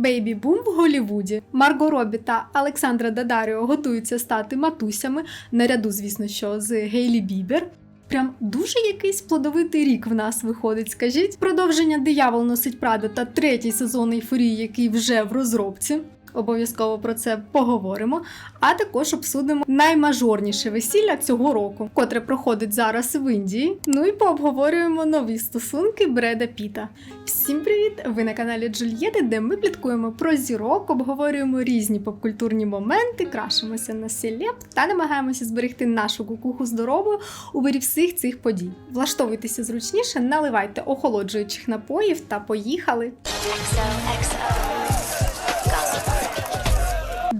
Бейбі бум в Голівуді. Марго Робі та Олександра Дадаріо готуються стати матусями наряду, звісно, що з Гейлі Бібер. Прям дуже якийсь плодовитий рік в нас виходить, скажіть. Продовження Диявол носить Прада та третій сезон ейфорії, який вже в розробці. Обов'язково про це поговоримо. А також обсудимо наймажорніше весілля цього року, котре проходить зараз в Індії. Ну і пообговорюємо нові стосунки Бреда Піта. Всім привіт! Ви на каналі Джульєти, де ми пліткуємо про зірок, обговорюємо різні попкультурні моменти, крашимося на селеб та намагаємося зберегти нашу кукуху здоровою у вирі всіх цих подій. Влаштовуйтеся зручніше, наливайте охолоджуючих напоїв та поїхали.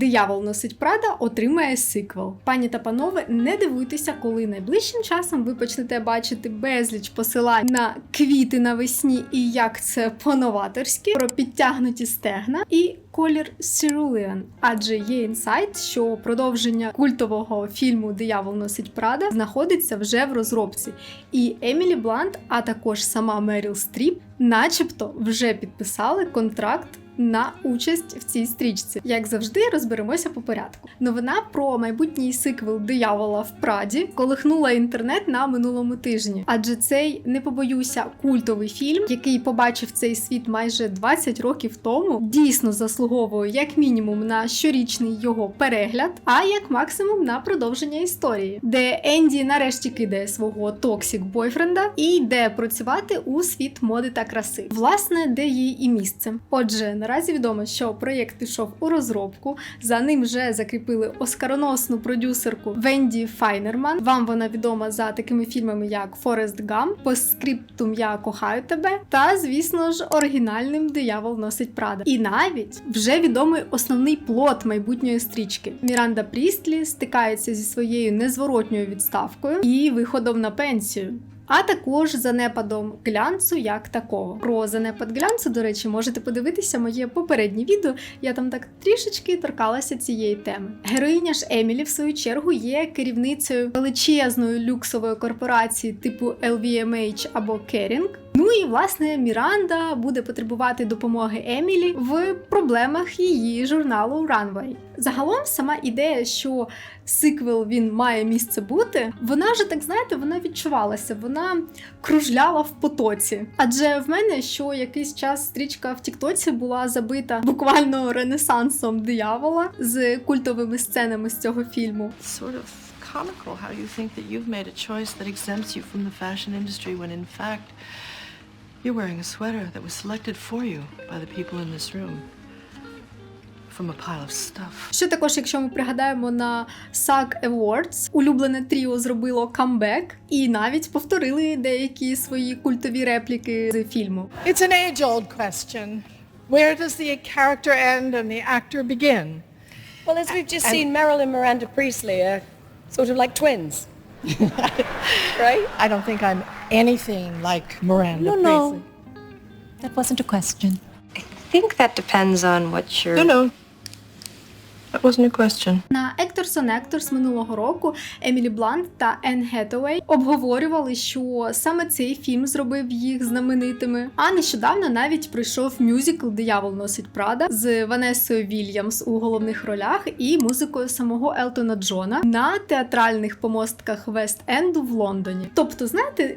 Диявол носить Прада отримає сиквел. Пані та панове, не дивуйтеся, коли найближчим часом ви почнете бачити безліч посилань на квіти навесні і як це по-новаторськи, про підтягнуті стегна і колір Cerulean. Адже є інсайт, що продовження культового фільму Диявол носить Прада знаходиться вже в розробці. І Емілі Блант, а також сама Меріл Стріп, начебто вже підписали контракт на участь в цій стрічці. Як завжди, розберемося по порядку. Новина про майбутній сиквел диявола в Праді колихнула інтернет на минулому тижні, адже цей не побоюся культовий фільм, який побачив цей світ майже 20 років тому, дійсно заслуговує як мінімум на щорічний його перегляд, а як максимум на продовження історії, де Енді нарешті кидає свого токсік бойфренда і йде працювати у світ моди та краси. Власне, де їй і місце. Отже, наразі відомо, що проєкт пішов у розробку. За ним вже закріпили оскароносну продюсерку Венді Файнерман. Вам вона відома за такими фільмами, як Форест Гам, по скриптум Я кохаю тебе та, звісно ж, оригінальним Диявол носить Прада. І навіть вже відомий основний плот майбутньої стрічки. Міранда Прістлі стикається зі своєю незворотньою відставкою і виходом на пенсію. А також занепадом глянцу як такого. Про занепад глянцу, до речі, можете подивитися моє попереднє відео. Я там так трішечки торкалася цієї теми. Героїня ж Емілі, в свою чергу, є керівницею величезної люксової корпорації типу LVMH або Kering. Ну і власне Міранда буде потребувати допомоги Емілі в проблемах її журналу Runway. Загалом сама ідея, що сиквел він має місце бути, вона вже так знаєте, вона відчувалася, вона кружляла в потоці. Адже в мене що якийсь час стрічка в Тіктоці була забита буквально ренесансом диявола з культовими сценами з цього фільму. Sort of comical how you think that you've made a choice that exempts you from the fashion industry when in fact you're wearing a sweater that was selected for you by the people in this room from a pile of stuff. Ще також, якщо ми пригадаємо на SAG Awards, улюблене тріо зробило камбек і навіть повторили деякі свої культові репліки з фільму. It's an age old question. Where does the character end and the actor begin? Well, as we've just and seen, Meryl and Miranda Priestley are sort of like twins. right? I don't think I'm anything like Miranda No, no. That wasn't a question. I think that depends on what you're. No, no. That wasn't a question. На Actors on Actors минулого року Емілі Блант та Енн Хетауей обговорювали, що саме цей фільм зробив їх знаменитими. А нещодавно навіть прийшов мюзикл Диявол носить Прада з Ванесою Вільямс у головних ролях і музикою самого Елтона Джона на театральних помостках Вест-Енду в Лондоні. Тобто, знаєте.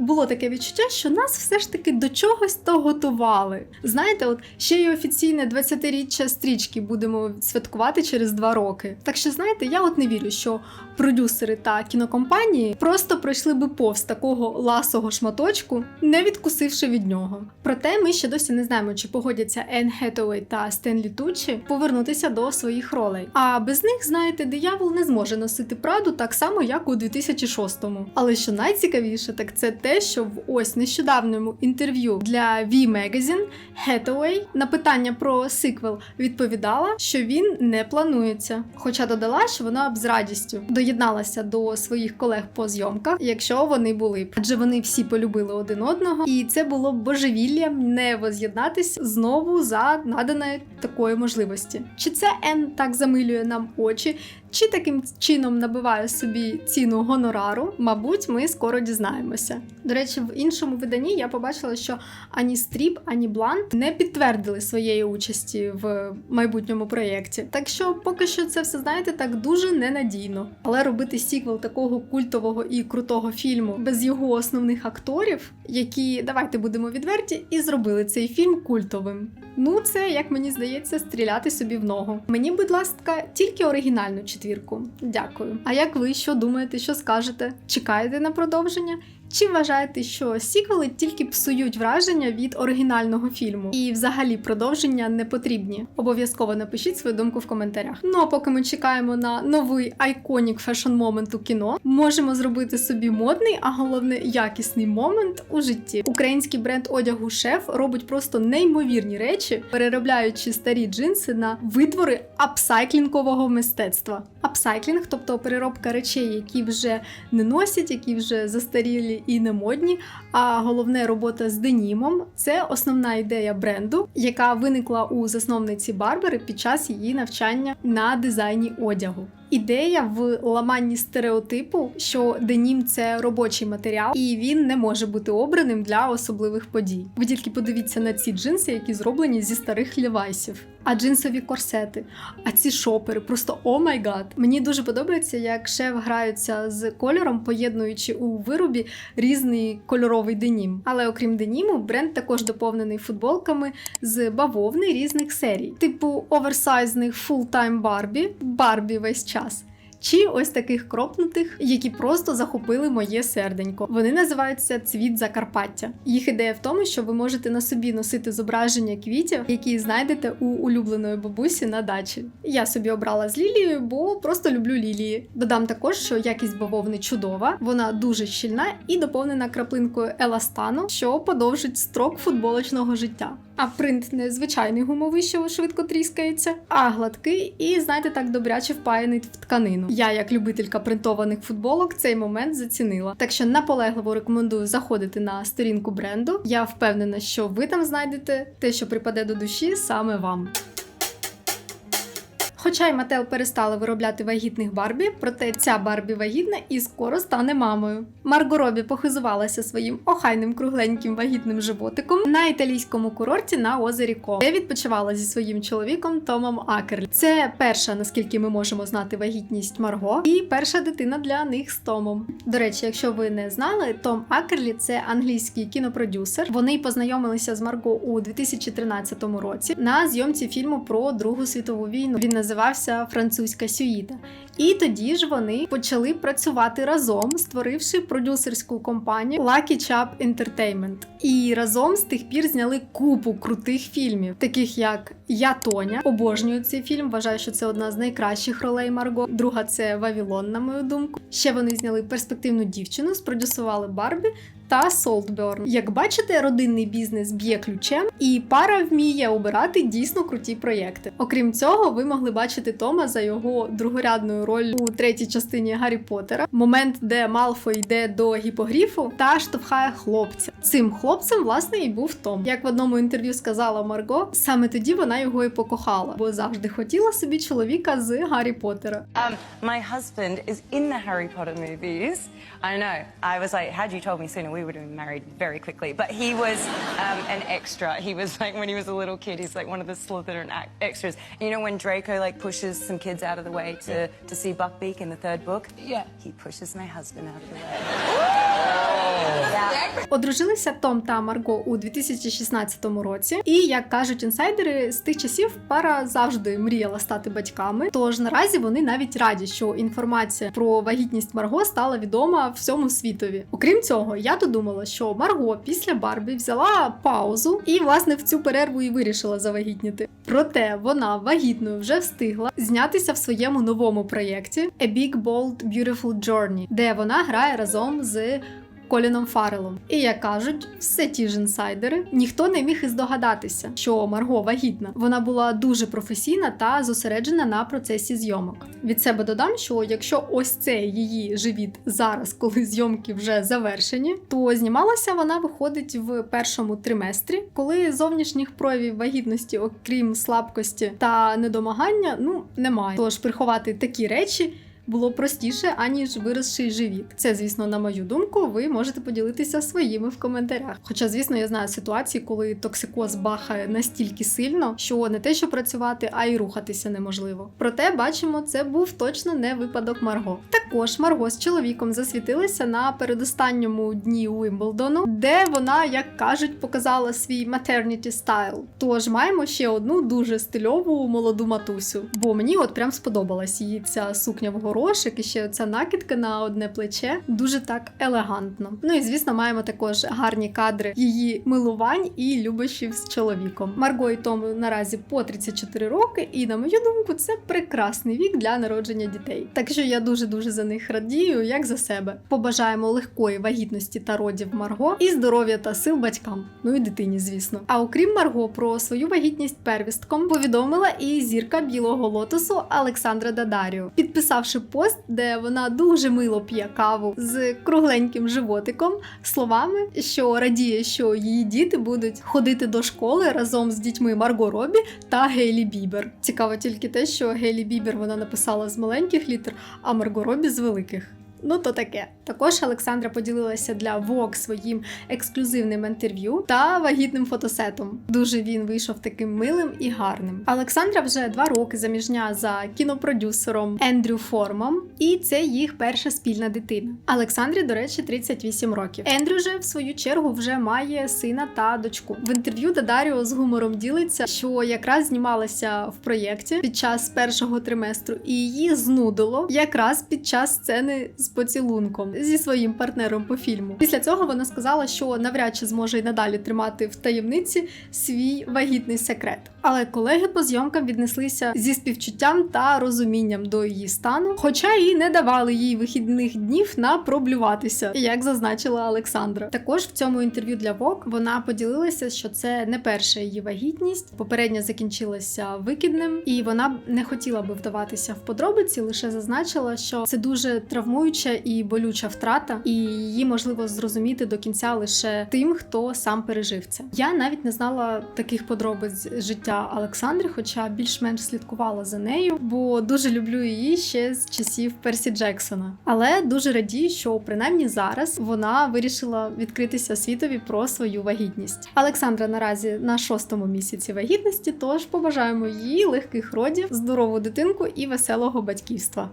Було таке відчуття, що нас все ж таки до чогось то готували. Знаєте, от ще й офіційне 20-річчя стрічки будемо святкувати через два роки. Так що, знаєте, я от не вірю, що продюсери та кінокомпанії просто пройшли би повз такого ласого шматочку, не відкусивши від нього. Проте ми ще досі не знаємо, чи погодяться Енн Хетауей та Стенлі Тучі повернутися до своїх ролей. А без них, знаєте, диявол не зможе носити Праду так само, як у 2006-му. Але що найцікавіше, так це те, що в ось нещодавньому інтерв'ю для V Magazine Хетауей на питання про сиквел відповідала, що він не планується. Хоча додала, що вона б з радістю доєдналася до своїх колег по зйомках, якщо вони були б. Адже вони всі полюбили один одного, і це було божевіллям не воз'єднатись знову за надане такої можливості. Чи це Ен так замилює нам очі, чи таким чином набиває собі ціну гонорару? Мабуть, ми скоро дізнаємося. До речі, в іншому виданні я побачила, що ані Стріп, ані Блант не підтвердили своєї участі в майбутньому проєкті. Так що поки що це все знаєте так дуже ненадійно. Але робити сіквел такого культового і крутого фільму без його основних акторів, які давайте будемо відверті, і зробили цей фільм культовим. Ну, це, як мені здається, стріляти собі в ногу. Мені, будь ласка, тільки оригінальну четвірку. Дякую. А як ви що думаєте, що скажете? Чекаєте на продовження? Чи вважаєте, що сіквели тільки псують враження від оригінального фільму, і взагалі продовження не потрібні? Обов'язково напишіть свою думку в коментарях. Ну а поки ми чекаємо на новий айконік фешн момент у кіно, можемо зробити собі модний, а головне якісний момент у житті. Український бренд одягу шеф робить просто неймовірні речі, переробляючи старі джинси на витвори апсайклінгового мистецтва. Апсайклінг, тобто переробка речей, які вже не носять, які вже застарілі і не модні. А головне робота з денімом це основна ідея бренду, яка виникла у засновниці Барбери під час її навчання на дизайні одягу. Ідея в ламанні стереотипу, що денім це робочий матеріал, і він не може бути обраним для особливих подій. Ви тільки подивіться на ці джинси, які зроблені зі старих лівайсів. А джинсові корсети, а ці шопери, просто о май гад. Мені дуже подобається, як шеф граються з кольором, поєднуючи у виробі різний кольоровий денім. Але окрім деніму, бренд також доповнений футболками з бавовни різних серій, типу оверсайзних фултайм Барбі, Барбі весь час. Чи ось таких кропнутих, які просто захопили моє серденько. Вони називаються цвіт Закарпаття. Їх ідея в тому, що ви можете на собі носити зображення квітів, які знайдете у улюбленої бабусі на дачі. Я собі обрала з лілією, бо просто люблю лілії. Додам також, що якість бавовни чудова, вона дуже щільна і доповнена краплинкою еластану, що подовжить строк футболочного життя. А принт не звичайний гумовий, що швидко тріскається, а гладкий і, знаєте, так добряче впаяний в тканину. Я, як любителька принтованих футболок, цей момент зацінила. Так що наполегливо рекомендую заходити на сторінку бренду. Я впевнена, що ви там знайдете те, що припаде до душі саме вам. Хоча й Мател перестали виробляти вагітних Барбі, проте ця Барбі вагітна і скоро стане мамою. Марго Робі похизувалася своїм охайним кругленьким вагітним животиком на італійському курорті на озері Ко, де відпочивала зі своїм чоловіком Томом Акерлі. Це перша, наскільки ми можемо знати, вагітність Марго, і перша дитина для них з Томом. До речі, якщо ви не знали, Том Акерлі це англійський кінопродюсер. Вони познайомилися з Марго у 2013 році на зйомці фільму про Другу світову війну. Він називався Французька сюїта. І тоді ж вони почали працювати разом, створивши продюсерську компанію Lucky Chap Entertainment. І разом з тих пір зняли купу крутих фільмів, таких як Я Тоня. Обожнюю цей фільм. Вважаю, що це одна з найкращих ролей Марго. Друга це Вавілон, на мою думку. Ще вони зняли перспективну дівчину, спродюсували Барбі та Солтберн. Як бачите, родинний бізнес б'є ключем, і пара вміє обирати дійсно круті проєкти. Окрім цього, ви могли бачити Тома за його другорядною роль у третій частині Гаррі Поттера. Момент, де Малфой йде до гіпогріфу та штовхає хлопця. Цим хлопцем, власне, і був Том. Як в одному інтерв'ю сказала Марго, саме тоді вона його і покохала, бо завжди хотіла собі чоловіка з Гаррі Поттера. Um, my husband is in the Harry Potter movies. I know. I was like, had you told me sooner, we would have been married very quickly. But he was um, an extra. He was like, when he was a little kid, he's like one of the Slytherin extras. You know, when Draco like pushes some kids out of the way to, to see Buckbeak in the third book? Yeah. He pushes my husband out of the way. Yeah. Одружилися Том та Марго у 2016 році, і як кажуть інсайдери, з тих часів пара завжди мріяла стати батьками. Тож наразі вони навіть раді, що інформація про вагітність Марго стала відома всьому світові. Окрім цього, я додумала, що Марго після Барбі взяла паузу і власне в цю перерву і вирішила завагітніти. Проте вона вагітною вже встигла знятися в своєму новому проєкті A Big Bold Beautiful Journey, де вона грає разом з Коліном Фарелом. І як кажуть, все ті ж інсайдери, ніхто не міг і здогадатися, що Марго вагітна. Вона була дуже професійна та зосереджена на процесі зйомок. Від себе додам, що якщо ось це її живіт зараз, коли зйомки вже завершені, то знімалася вона виходить в першому триместрі, коли зовнішніх проявів вагітності, окрім слабкості та недомагання, ну немає. Тож приховати такі речі. Було простіше, аніж виросший живіт. Це, звісно, на мою думку, ви можете поділитися своїми в коментарях. Хоча, звісно, я знаю ситуації, коли токсикоз бахає настільки сильно, що не те, що працювати, а й рухатися неможливо. Проте бачимо, це був точно не випадок Марго. Також Марго з чоловіком засвітилася на передостанньому дні Уимблдону, де вона, як кажуть, показала свій maternity style. Тож маємо ще одну дуже стильову молоду матусю. Бо мені от прям сподобалась її ця сукня в горошик і ще ця накидка на одне плече. Дуже так елегантно. Ну і звісно, маємо також гарні кадри її милувань і любощів з чоловіком. Марго і Тому наразі по 34 роки, і на мою думку, це прекрасний вік для народження дітей. Так що я дуже дуже за них радію, як за себе. Побажаємо легкої вагітності та родів Марго і здоров'я та сил батькам. Ну і дитині, звісно. А окрім Марго, про свою вагітність первістком повідомила і зірка білого лотосу Олександра Дадаріо, підписавши пост, де вона дуже мило п'є каву з кругленьким животиком, словами, що радіє, що її діти будуть ходити до школи разом з дітьми Марго Робі та Гейлі Бібер. Цікаво тільки те, що Гейлі Бібер вона написала з маленьких літер, а Марго Робі з великих. Ну, то таке. Також Олександра поділилася для Vogue своїм ексклюзивним інтерв'ю та вагітним фотосетом. Дуже він вийшов таким милим і гарним. Олександра вже два роки заміжня за кінопродюсером Ендрю Формом, і це їх перша спільна дитина. Олександрі, до речі, 38 років. Ендрю же, в свою чергу, вже має сина та дочку. В інтерв'ю Дадаріо з гумором ділиться, що якраз знімалася в проєкті під час першого триместру, і її знудило якраз під час сцени з поцілунком зі своїм партнером по фільму. Після цього вона сказала, що навряд чи зможе й надалі тримати в таємниці свій вагітний секрет. Але колеги по зйомкам віднеслися зі співчуттям та розумінням до її стану, хоча і не давали їй вихідних днів на проблюватися, як зазначила Олександра. Також в цьому інтерв'ю для Vogue вона поділилася, що це не перша її вагітність. Попередня закінчилася викидним, і вона не хотіла би вдаватися в подробиці, лише зазначила, що це дуже травмуюча і болюча втрата, і її можливо зрозуміти до кінця лише тим, хто сам пережив це. Я навіть не знала таких подробиць життя Олександри, хоча більш-менш слідкувала за нею, бо дуже люблю її ще з часів Персі Джексона. Але дуже радію, що принаймні зараз вона вирішила відкритися світові про свою вагітність. Олександра наразі на шостому місяці вагітності, тож побажаємо їй легких родів, здорову дитинку і веселого батьківства.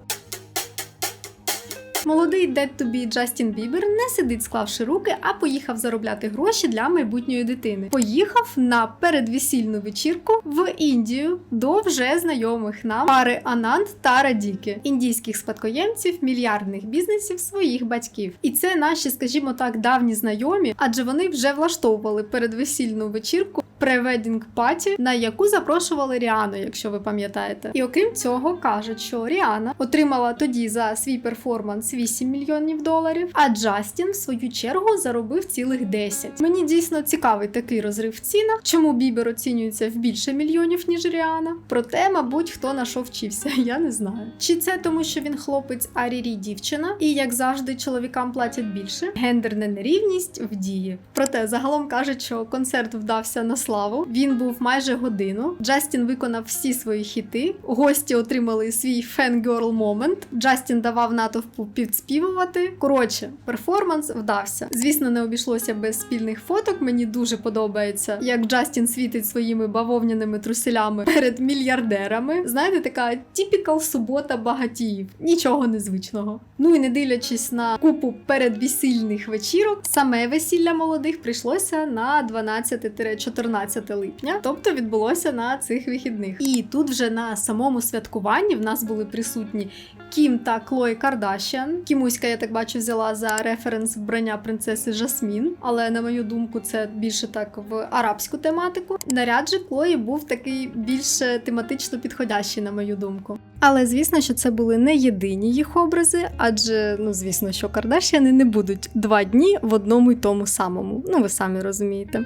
Молодий to be Джастін Бібер не сидить, склавши руки, а поїхав заробляти гроші для майбутньої дитини. Поїхав на передвесільну вечірку в Індію до вже знайомих нам пари Ананд та Радіки, індійських спадкоємців мільярдних бізнесів своїх батьків. І це наші, скажімо так, давні знайомі, адже вони вже влаштовували передвесільну вечірку. Преведінг паті, на яку запрошували Ріану, якщо ви пам'ятаєте. І окрім цього, кажуть, що Ріана отримала тоді за свій перформанс 8 мільйонів доларів, а Джастін, в свою чергу, заробив цілих 10. Мені дійсно цікавий такий розрив в цінах, чому Бібер оцінюється в більше мільйонів, ніж Ріана. Проте, мабуть, хто на що вчився, я не знаю. Чи це тому, що він хлопець, а Рірі дівчина, і як завжди, чоловікам платять більше? Гендерна нерівність в дії. Проте загалом кажуть, що концерт вдався на славу. Він був майже годину. Джастін виконав всі свої хіти. Гості отримали свій фенгерл момент. Джастін давав натовпу підспівувати. Коротше, перформанс вдався. Звісно, не обійшлося без спільних фоток. Мені дуже подобається, як Джастін світить своїми бавовняними труселями перед мільярдерами. Знаєте, така тіпікал субота багатіїв. Нічого незвичного. Ну і не дивлячись на купу передвесільних вечірок, саме весілля молодих прийшлося на 12-14 липня, тобто відбулося на цих вихідних. І тут вже на самому святкуванні в нас були присутні Кім та Клої Кардашян. Кімуська, я так бачу, взяла за референс вбрання принцеси Жасмін, але на мою думку, це більше так в арабську тематику. Наряд же Клої був такий більше тематично підходящий, на мою думку. Але звісно, що це були не єдині їх образи, адже ну звісно, що Кардашіани не будуть два дні в одному й тому самому. Ну ви самі розумієте.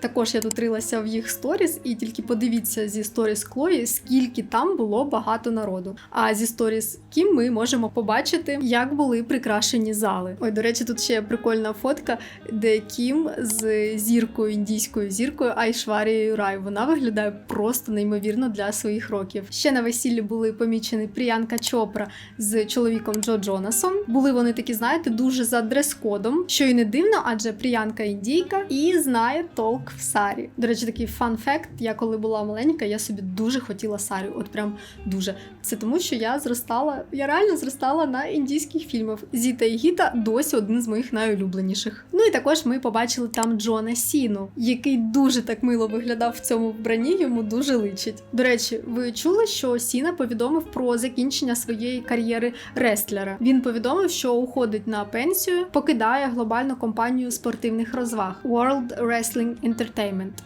Також я тут рилася в їх сторіс, і тільки подивіться зі сторіс Клої, скільки там було багато народу. А зі сторіс Кім ми можемо побачити, як були прикрашені зали. Ой, до речі, тут ще прикольна фотка, де Кім з зіркою, індійською зіркою Айшварією Рай. Вона виглядає просто неймовірно для своїх років. Ще на весіллі були помічені Пріянка Чопра з чоловіком Джо Джонасом. Були вони такі, знаєте, дуже за дрес-кодом, що й не дивно, адже Пріянка індійка і знає толк в сарі. До речі, такий фан-факт. Я коли була маленька, я собі дуже хотіла сарі. От прям дуже. Це тому, що я зростала, я реально зростала на індійських фільмах. Зіта і Гіта досі один з моїх найулюбленіших. Ну і також ми побачили там Джона Сіну, який дуже так мило виглядав в цьому вбранні, йому дуже личить. До речі, ви чули, що Сіна повідомив про закінчення своєї кар'єри рестлера. Він повідомив, що уходить на пенсію, покидає глобальну компанію спортивних розваг World Wrestling Entertainment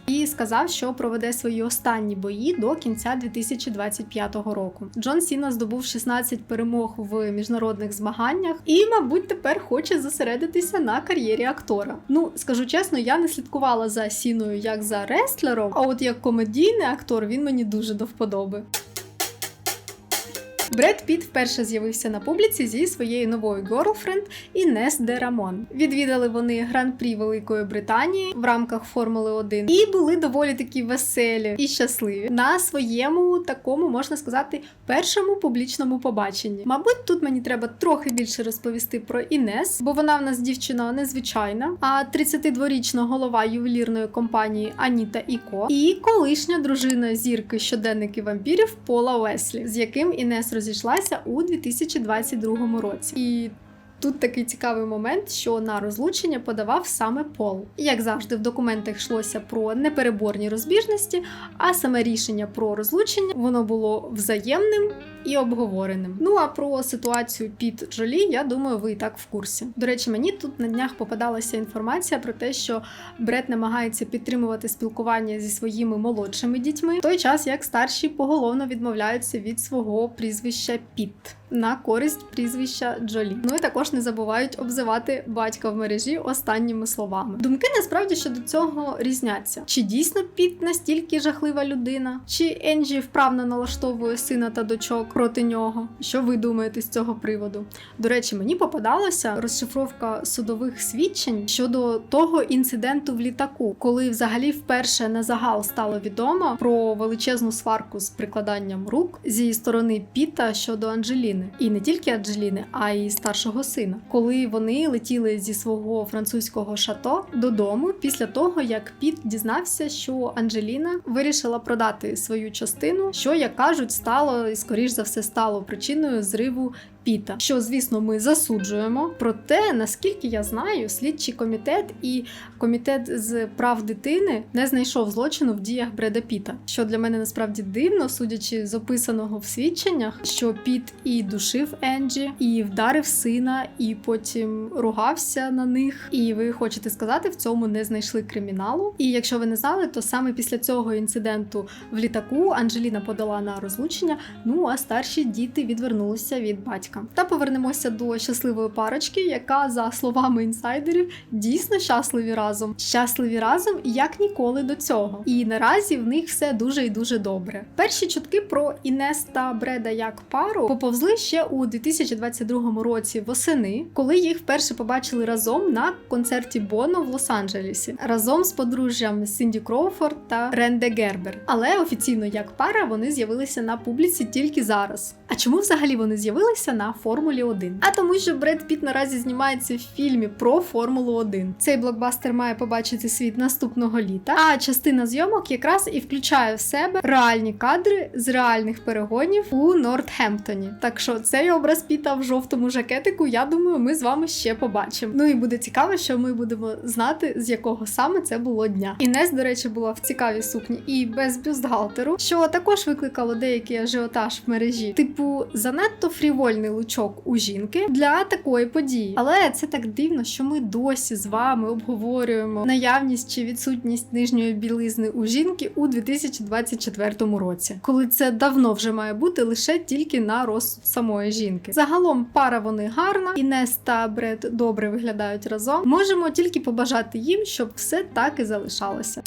і сказав, що проведе свої останні бої до кінця 2025 року. Джон Сіна здобув 16 перемог в міжнародних змаганнях і, мабуть, тепер хоче зосередитися на кар'єрі актора. Ну, скажу чесно, я не слідкувала за Сіною як за рестлером, а от як комедійний актор він мені дуже до вподоби. Бред Піт вперше з'явився на публіці зі своєю новою герлфренд Інес де Рамон. Відвідали вони гран-прі Великої Британії в рамках Формули 1 і були доволі такі веселі і щасливі на своєму такому, можна сказати, першому публічному побаченні. Мабуть, тут мені треба трохи більше розповісти про Інес, бо вона в нас дівчина незвичайна. А 32-річна голова ювелірної компанії Аніта Іко і колишня дружина зірки щоденники вампірів Пола Уеслі, з яким Інес розійшлася у 2022 році. І Тут такий цікавий момент, що на розлучення подавав саме Пол. Як завжди, в документах йшлося про непереборні розбіжності, а саме рішення про розлучення воно було взаємним і обговореним. Ну а про ситуацію під Джолі, я думаю, ви і так в курсі. До речі, мені тут на днях попадалася інформація про те, що Бред намагається підтримувати спілкування зі своїми молодшими дітьми, в той час як старші поголовно відмовляються від свого прізвища Піт на користь прізвища Джолі. Ну і також не забувають обзивати батька в мережі останніми словами. Думки насправді щодо цього різняться. Чи дійсно Піт настільки жахлива людина? Чи Енджі вправно налаштовує сина та дочок проти нього? Що ви думаєте з цього приводу? До речі, мені попадалася розшифровка судових свідчень щодо того інциденту в літаку, коли взагалі вперше на загал стало відомо про величезну сварку з прикладанням рук зі сторони Піта щодо Анджеліни. І не тільки Анджеліни, а й старшого сина, коли вони летіли зі свого французького шато додому після того, як Піт дізнався, що Анджеліна вирішила продати свою частину, що як кажуть, стало скоріш за все стало причиною зриву. Піта, що звісно ми засуджуємо. Проте, наскільки я знаю, слідчий комітет і комітет з прав дитини не знайшов злочину в діях Бреда Піта, що для мене насправді дивно, судячи з описаного в свідченнях, що Піт і душив Енджі, і вдарив сина, і потім ругався на них. І ви хочете сказати, в цьому не знайшли криміналу. І якщо ви не знали, то саме після цього інциденту в літаку Анджеліна подала на розлучення. Ну а старші діти відвернулися від батька. Та повернемося до щасливої парочки, яка, за словами інсайдерів, дійсно щасливі разом. Щасливі разом як ніколи до цього. І наразі в них все дуже і дуже добре. Перші чутки про Інес та Бреда як пару поповзли ще у 2022 році восени, коли їх вперше побачили разом на концерті Боно в Лос-Анджелесі, разом з подружжям Сінді Кроуфорд та Ренде Гербер. Але офіційно як пара вони з'явилися на публіці тільки зараз. А чому взагалі вони з'явилися на Формулі 1? А тому, що Бред Піт наразі знімається в фільмі про Формулу 1. Цей блокбастер має побачити світ наступного літа. А частина зйомок якраз і включає в себе реальні кадри з реальних перегонів у Нортхемптоні. Так що цей образ Піта в жовтому жакетику, я думаю, ми з вами ще побачимо. Ну і буде цікаво, що ми будемо знати, з якого саме це було дня. Інес, до речі, була в цікавій сукні і без бюстгальтеру, що також викликало деякий ажіотаж в мережі. Типу, занадто фрівольний лучок у жінки для такої події. Але це так дивно, що ми досі з вами обговорюємо наявність чи відсутність нижньої білизни у жінки у 2024 році, коли це давно вже має бути лише тільки на розсуд самої жінки. Загалом пара вони гарна, Інес та Бред добре виглядають разом. Можемо тільки побажати їм, щоб все так і залишалося.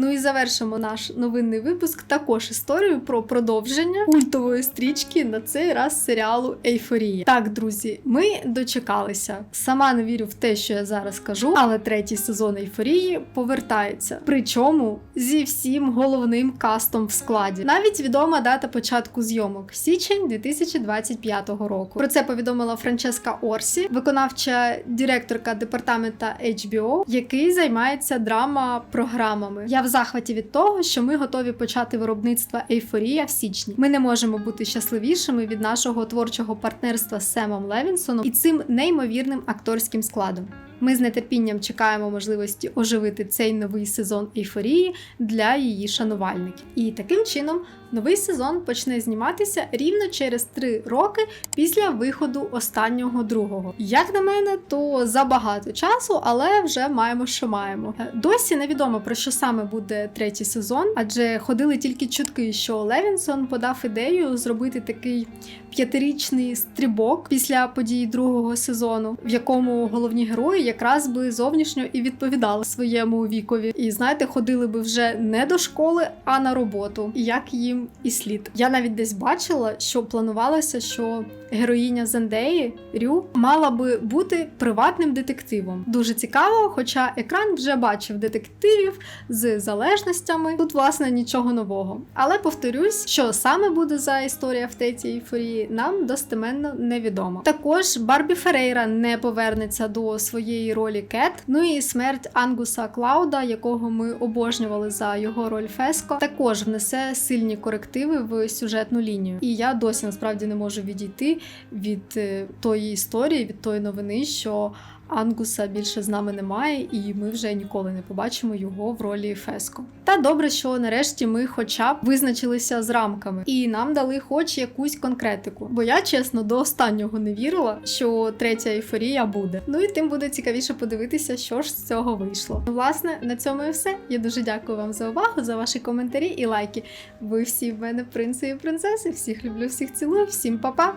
Ну і завершимо наш новинний випуск також історією про продовження культової стрічки на цей раз серіалу Ейфорія. Так, друзі, ми дочекалися. Сама не вірю в те, що я зараз кажу, але третій сезон Ейфорії повертається. Причому зі всім головним кастом в складі. Навіть відома дата початку зйомок січень 2025 року. Про це повідомила Франческа Орсі, виконавча директорка департамента HBO, який займається драма-програмами. Я захваті від того, що ми готові почати виробництво Ейфорія в січні. Ми не можемо бути щасливішими від нашого творчого партнерства з Семом Левінсоном і цим неймовірним акторським складом. Ми з нетерпінням чекаємо можливості оживити цей новий сезон ейфорії для її шанувальників. І таким чином новий сезон почне зніматися рівно через три роки після виходу останнього другого. Як на мене, то забагато часу, але вже маємо, що маємо. Досі невідомо про що саме буде третій сезон, адже ходили тільки чутки, що Левінсон подав ідею зробити такий п'ятирічний стрибок після подій другого сезону, в якому головні герої якраз би зовнішньо і відповідали своєму вікові. І знаєте, ходили би вже не до школи, а на роботу, як їм і слід. Я навіть десь бачила, що планувалося, що героїня Зендеї Рю мала би бути приватним детективом. Дуже цікаво, хоча екран вже бачив детективів з залежностями. Тут, власне, нічого нового. Але повторюсь, що саме буде за історія в третій ейфорії, нам достеменно невідомо. Також Барбі Ферейра не повернеться до своєї ролі Кет. Ну і смерть Ангуса Клауда, якого ми обожнювали за його роль Феско, також внесе сильні корективи в сюжетну лінію. І я досі насправді не можу відійти від е, тої історії, від тої новини, що Ангуса більше з нами немає, і ми вже ніколи не побачимо його в ролі Феско. Та добре, що нарешті ми хоча б визначилися з рамками і нам дали хоч якусь конкретику. Бо я чесно до останнього не вірила, що третя ейфорія буде. Ну і тим буде цікавіше подивитися, що ж з цього вийшло. Ну, власне, на цьому і все. Я дуже дякую вам за увагу, за ваші коментарі і лайки. Ви всі в мене принци і принцеси. Всіх люблю, всіх цілую, всім па-па!